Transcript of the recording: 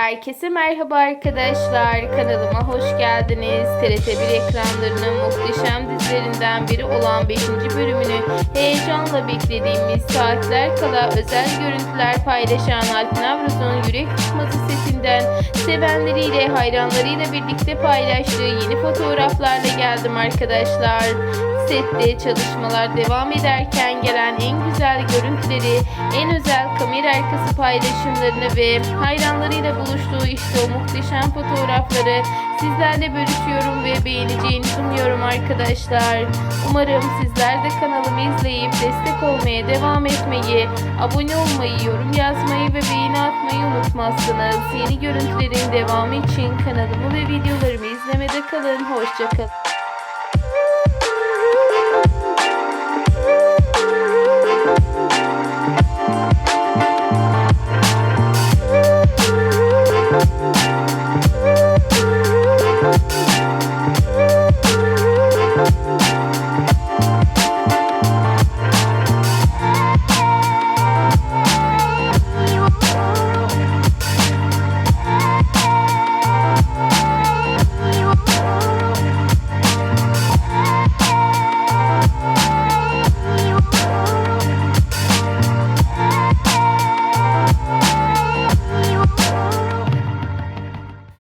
Herkese merhaba arkadaşlar. Kanalıma hoş geldiniz. TRT1 ekranlarının muhteşem dizilerinden biri olan 5. bölümünü heyecanla beklediğimiz saatler kala özel görüntüler paylaşan Alp Navruz'un Yürek Tutması setinden sevenleriyle hayranlarıyla birlikte paylaştığı yeni fotoğraflarla geldim arkadaşlar. Sette çalışmalar devam ederken gelen en güzel görüntüleri, en özel kamera arkası paylaşımlarını ve hayranlarıyla buluştuğu işte o muhteşem fotoğrafları sizlerle bölüşüyorum ve beğeneceğini umuyorum arkadaşlar. Umarım sizler de kanalımı izleyip destek olmaya devam etmeyi, abone olmayı, yorum yazmayı ve beğeni atmayı unutmazsınız. Yeni görüntülerin devamı için kanalımı ve videolarımı izlemede kalın. Hoşçakalın.